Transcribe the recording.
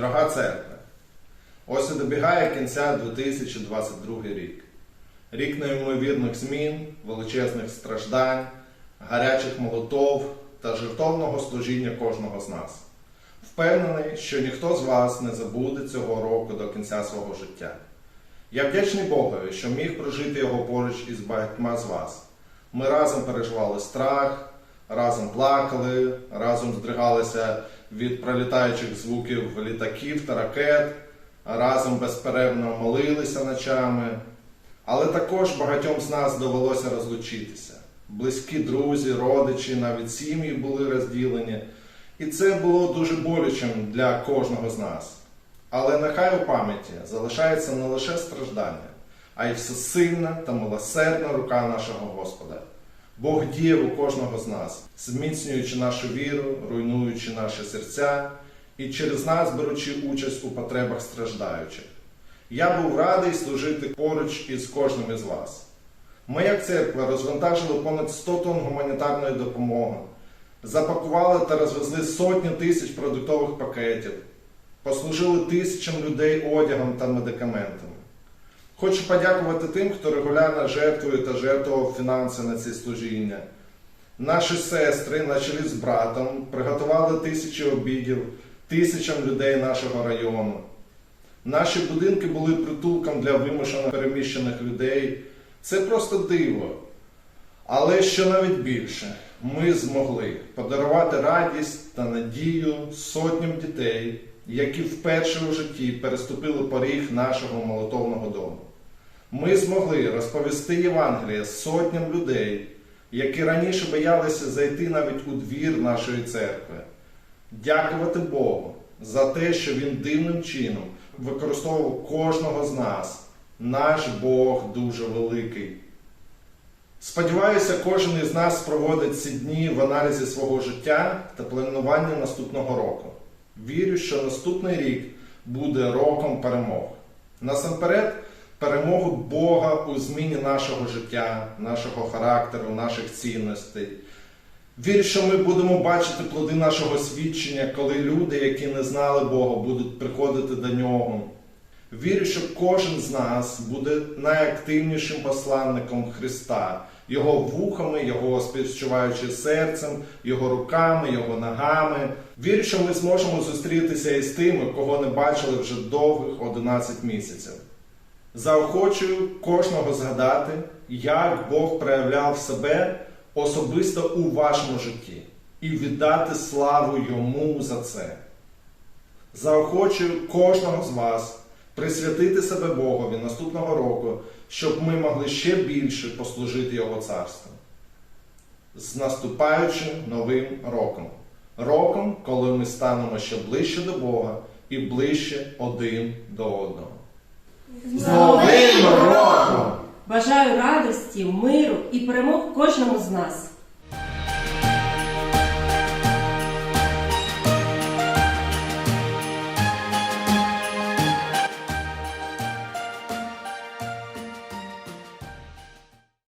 Дорога церква, ось і добігає кінця 2022 рік. Рік неймовірних змін, величезних страждань, гарячих молотов та жертовного служіння кожного з нас. Впевнений, що ніхто з вас не забуде цього року до кінця свого життя. Я вдячний Богові, що міг прожити його поруч із багатьма з вас. Ми разом переживали страх, разом плакали, разом здригалися від пролітаючих звуків літаків та ракет, разом безперервно молилися ночами. Але також багатьом з нас довелося розлучитися. Близькі друзі, родичі, навіть сім'ї були розділені. І це було дуже болючим для кожного з нас. Але нехай у пам'яті залишається не лише страждання, а й всесильна та милосердна рука нашого Господа. Бог діє у кожного з нас, зміцнюючи нашу віру, руйнуючи наші серця і через нас беручи участь у потребах страждаючих. Я був радий служити поруч із кожним із вас. Ми, як церква, розвантажили понад 100 тонн гуманітарної допомоги, запакували та розвезли сотні тисяч продуктових пакетів, послужили тисячам людей одягом та медикаментами. Хочу подякувати тим, хто регулярно жертвує та жертвував фінанси на ці служіння. Наші сестри на чолі з братом приготували тисячі обідів тисячам людей нашого району. Наші будинки були притулком для вимушено переміщених людей. Це просто диво. Але що навіть більше, ми змогли подарувати радість та надію сотням дітей, які вперше у житті переступили поріг нашого молотовного дому. Ми змогли розповісти Євангеліє сотням людей, які раніше боялися зайти навіть у двір нашої церкви. Дякувати Богу за те, що Він дивним чином використовував кожного з нас. Наш Бог дуже великий. Сподіваюся, кожен із нас проводить ці дні в аналізі свого життя та планування наступного року. Вірю, що наступний рік буде роком перемог. Насамперед, перемогу Бога у зміні нашого життя, нашого характеру, наших цінностей. Вірю, що ми будемо бачити плоди нашого свідчення, коли люди, які не знали Бога, будуть приходити до нього. Вірю, що кожен з нас буде найактивнішим посланником Христа, Його вухами, Його співчуваючи серцем, Його руками, Його ногами. Вірю, що ми зможемо зустрітися із тими, кого не бачили вже довгих 11 місяців. Заохочую кожного згадати, як Бог проявляв себе особисто у вашому житті і віддати славу Йому за це. Заохочую кожного з вас присвятити себе Богові наступного року, щоб ми могли ще більше послужити Його царству. З наступаючим новим роком. Роком, коли ми станемо ще ближче до Бога і ближче один до одного. З Новим роком! Бажаю радості, миру і перемог кожному з нас.